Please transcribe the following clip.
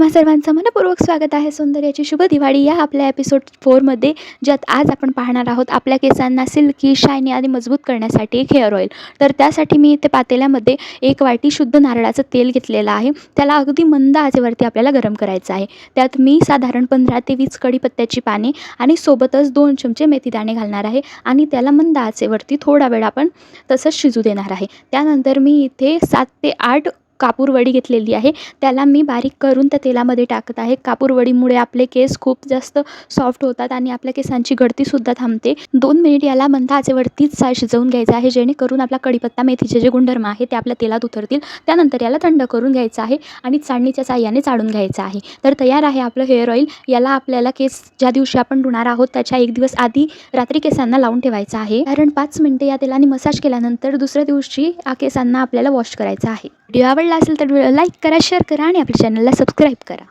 तुम्हा सर्वांचं मनपूर्वक स्वागत आहे. सौंदर्याची शुभ दिवाळी या आपल्या एपिसोड फोरमध्ये ज्यात आज आपण पाहणार आहोत आपल्या केसांना सिल्की शायनी आणि मजबूत करण्यासाठी एक हेअर ऑइल तर त्यासाठी मी इथे पातेल्यामध्ये एक वाटी शुद्ध नारळाचं तेल घेतलेलं आहे. त्याला अगदी मंद आचेवरती आपल्याला गरम करायचं आहे. त्यात मी साधारण पंधरा ते वीस कढीपत्त्याची पाने आणि सोबतच दोन चमचे मेथीदाणे घालणार आहे आणि त्याला मंद आचेवरती थोडा वेळ आपण तसंच शिजू देणार आहे. त्यानंतर मी इथे सात ते आठ कापूरवडी घेतलेली आहे. त्याला मी बारीक करून त्या तेलामध्ये टाकत आहे. कापूरवडीमुळे आपले केस खूप जास्त सॉफ्ट होतात आणि आपल्या केसांची गळतीसुद्धा थांबते. दोन मिनिट याला मंद आचेवरतीच सा शिजवून घ्यायचं आहे जेणेकरून आपला कढीपत्ता मेथीचे जे गुणधर्म आहे ते आपल्या तेलात उतरतील. त्यानंतर याला थंड करून घ्यायचं आहे आणि चाळणीच्या साह्याने चाळून घ्यायचं आहे. तर तयार आहे आपलं हेअर ऑईल याला आपल्याला केस ज्या दिवशी आपण धुणार आहोत त्याच्या एक दिवस आधी रात्री केसांना लावून ठेवायचं आहे. कारण पाच मिनटे या तेलाने मसाज केल्यानंतर दुसऱ्या दिवशी आ केसांना आपल्याला वॉश करायचं आहे. व्हिडिओ आवडला असेल तर लाईक करा शेअर करा आणि आपल्या चॅनलला सबस्क्राईब करा.